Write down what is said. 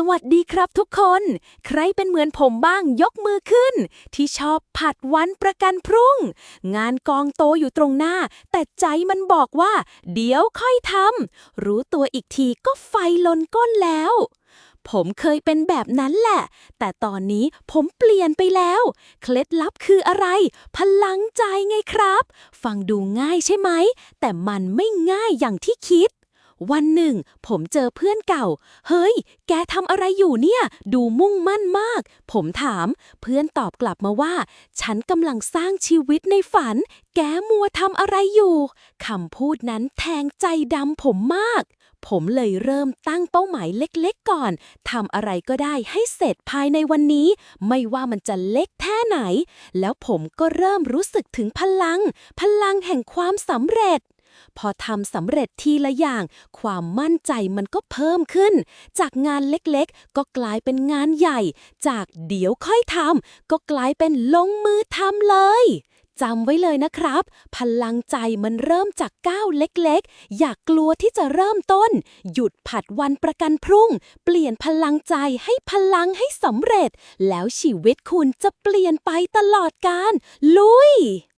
สวัสดีครับทุกคน ใครเป็นเหมือนผมบ้างยกมือขึ้น ที่ชอบผัดวันประกันพรุ่ง งานกองโตอยู่ตรงหน้า แต่ใจมันบอกว่า เดี๋ยวค่อยทำรู้ตัวอีกทีก็ไฟลนก้นแล้ว ผมเคยเป็นแบบนั้นแหละ แต่ตอนนี้ผมเปลี่ยนไปแล้ว เคล็ดลับคืออะไร พลังใจไงครับ ฟังดูง่ายใช่ไหม แต่มันไม่ง่ายอย่างที่คิด วันหนึ่ง ผมเจอเพื่อนเก่า เฮ้ย แกทำอะไรอยู่เนี่ย ดูมุ่งมั่นมาก ผมถาม เพื่อนตอบกลับมาว่า ฉันกำลังสร้างชีวิตในฝัน แกมัวทำอะไรอยู่ คำพูดนั้นแทงใจดำผมมาก ผมเลยเริ่มตั้งเป้าหมายเล็กๆก่อน ทำอะไรก็ได้ให้เสร็จภายในวันนี้ ไม่ว่ามันจะเล็กแค่ไหน แล้วผมก็เริ่มรู้สึกถึงพลัง พลังแห่งความสำเร็จ พอทำสำเร็จทีละอย่าง ความมั่นใจมันก็เพิ่มขึ้น จากงานเล็กๆ ก็กลายเป็นงานใหญ่ จากเดี๋ยวค่อยทำก็กลายเป็นลงมือทำเลยจำไว้เลยนะครับ พลังใจมันเริ่มจากก้าวเล็กๆ อย่ากกลัวที่จะเริ่มต้น หยุดผัดวันประกันพรุ่ง เปลี่ยนพลังใจให้พลังให้สำเร็จ แล้วชีวิตคุณจะเปลี่ยนไปตลอดกาลลุย